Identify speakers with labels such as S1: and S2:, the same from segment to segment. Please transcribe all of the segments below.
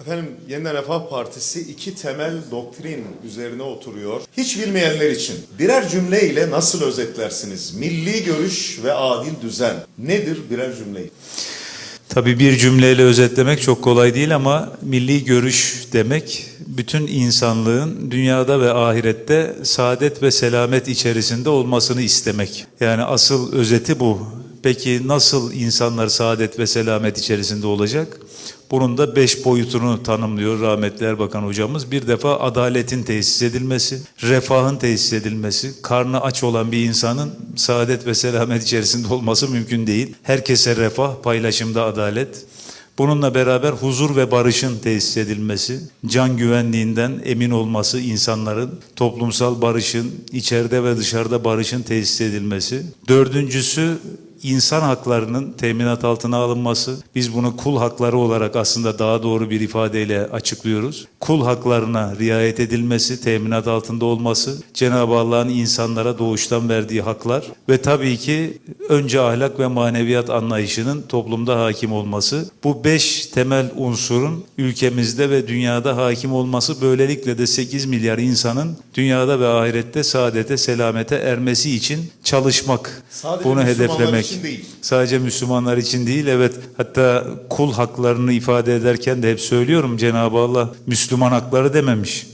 S1: Efendim Yeniden Refah Partisi iki temel doktrin üzerine oturuyor. Hiç bilmeyenler için birer cümle ile nasıl özetlersiniz? Milli görüş ve adil düzen. Nedir birer cümleyi?
S2: Tabii bir cümleyle özetlemek çok kolay değil ama milli görüş demek bütün insanlığın dünyada ve ahirette saadet ve selamet içerisinde olmasını istemek. Yani asıl özeti bu. Peki nasıl insanlar saadet ve selamet içerisinde olacak? Bunun da beş boyutunu tanımlıyor rahmetli Erbakan hocamız. Bir defa adaletin tesis edilmesi, refahın tesis edilmesi, karnı aç olan bir insanın saadet ve selamet içerisinde olması mümkün değil. Herkese refah, paylaşımda adalet. Bununla beraber huzur ve barışın tesis edilmesi, can güvenliğinden emin olması insanların, toplumsal barışın, içeride ve dışarıda barışın tesis edilmesi. Dördüncüsü insan haklarının teminat altına alınması. Biz bunu kul hakları olarak aslında daha doğru bir ifadeyle açıklıyoruz. Kul haklarına riayet edilmesi, teminat altında olması, Cenab-ı Allah'ın insanlara doğuştan verdiği haklar ve tabii ki önce ahlak ve maneviyat anlayışının toplumda hakim olması. Bu beş temel unsurun ülkemizde ve dünyada hakim olması böylelikle de 8 milyar insanın dünyada ve ahirette saadete, selamete ermesi için çalışmak.
S1: Sadece
S2: bunu hedeflemek.
S1: İçin değil.
S2: Sadece Müslümanlar için değil evet hatta kul haklarını ifade ederken de hep söylüyorum Cenab-ı Allah Müslüman hakları dememiş.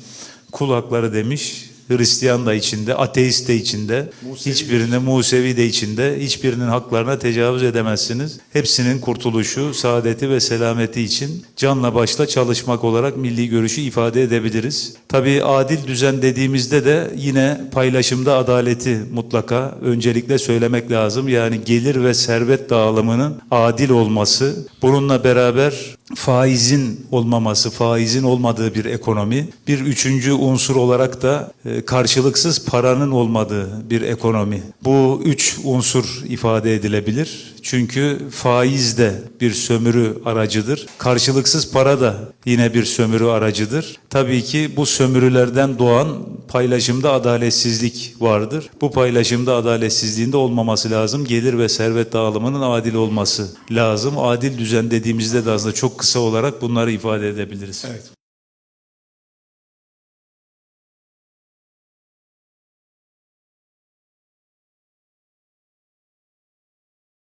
S2: Kul hakları demiş. Hristiyan da içinde, ateist de içinde,
S1: Musevi
S2: hiçbirine Musevi de içinde, hiçbirinin haklarına tecavüz edemezsiniz. Hepsinin kurtuluşu, saadeti ve selameti için canla başla çalışmak olarak milli görüşü ifade edebiliriz. Tabii adil düzen dediğimizde de yine paylaşımda adaleti mutlaka öncelikle söylemek lazım. Yani gelir ve servet dağılımının adil olması, bununla beraber faizin olmaması, faizin olmadığı bir ekonomi, bir üçüncü unsur olarak da e, karşılıksız paranın olmadığı bir ekonomi. Bu üç unsur ifade edilebilir. Çünkü faiz de bir sömürü aracıdır. Karşılıksız para da yine bir sömürü aracıdır. Tabii ki bu sömürülerden doğan paylaşımda adaletsizlik vardır. Bu paylaşımda adaletsizliğin de olmaması lazım. Gelir ve servet dağılımının adil olması lazım. Adil düzen dediğimizde de aslında çok kısa olarak bunları ifade edebiliriz.
S1: Evet